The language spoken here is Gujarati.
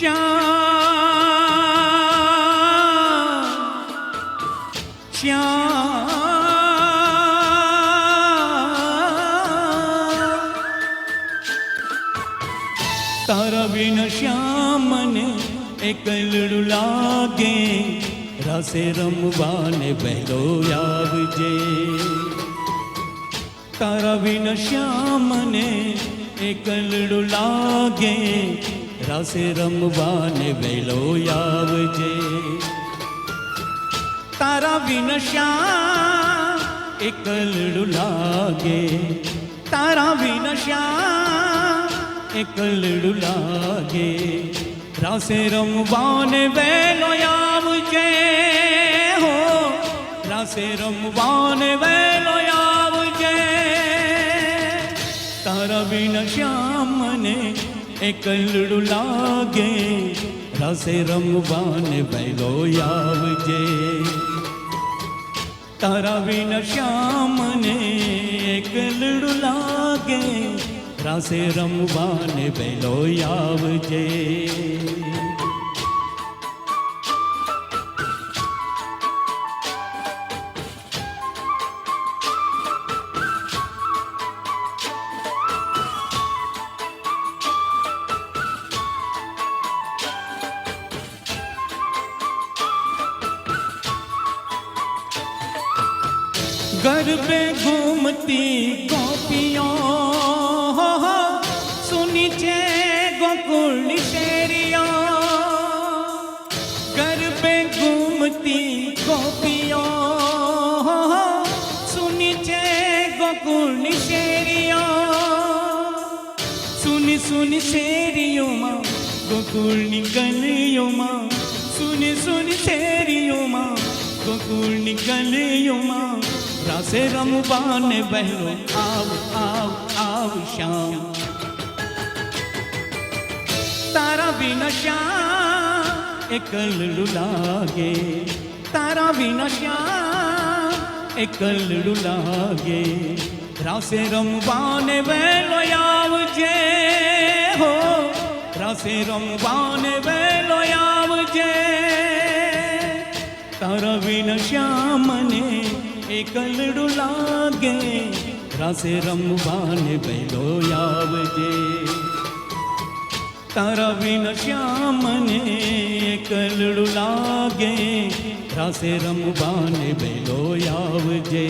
શ્યામ શ્યામ તારા વિન શ્યામને એકલડું લાગે રસે રમવાને વહેલો આવજે. તારા વિન શ્યામને એકલડું લાગે રસે રમવાને વેલો આવજે. તારા વિન શ્યામ એકલડું લાગે. તારા વિન શ્યામ એકલડું લાગે. રાસે રમવાને વેલો આવજે. હો રાસે રમવાને વેલો આવજે. તારા વિન શ્યામને કલડું લાગે, રસે રમવાને વેલો આવજે. તારા વિન શ્યામને એકલડું લાગે, રાસે રમવાને વેલો આવજે. घर पे घूमती गोपियों सुनी छे गोकुल शेरियों घर पे घूमती गोपियों सुनी छे गोकुल शेरियों सुनी सुनी शेरियों माँ गोकुल गलियों माँ सुनी सुनी शेरियों माँ સાથે રમવાને બહેનો આવ આવ આવ શ્યામ તારા વિના શ્યામ એકલડું લાગે તારા વિના શ્યામ એકલડું લાગે રાસે રમવાને વહેલો આવજે હો રાસે રમવાને વહેલો આવજે તારા વિના શ્યામને એકલડું લાગે રાસે રમવાને વહેલો આવજે તારા વિન શ્યામને કલડું લાગે રાસે રમવાને વહેલો આવજે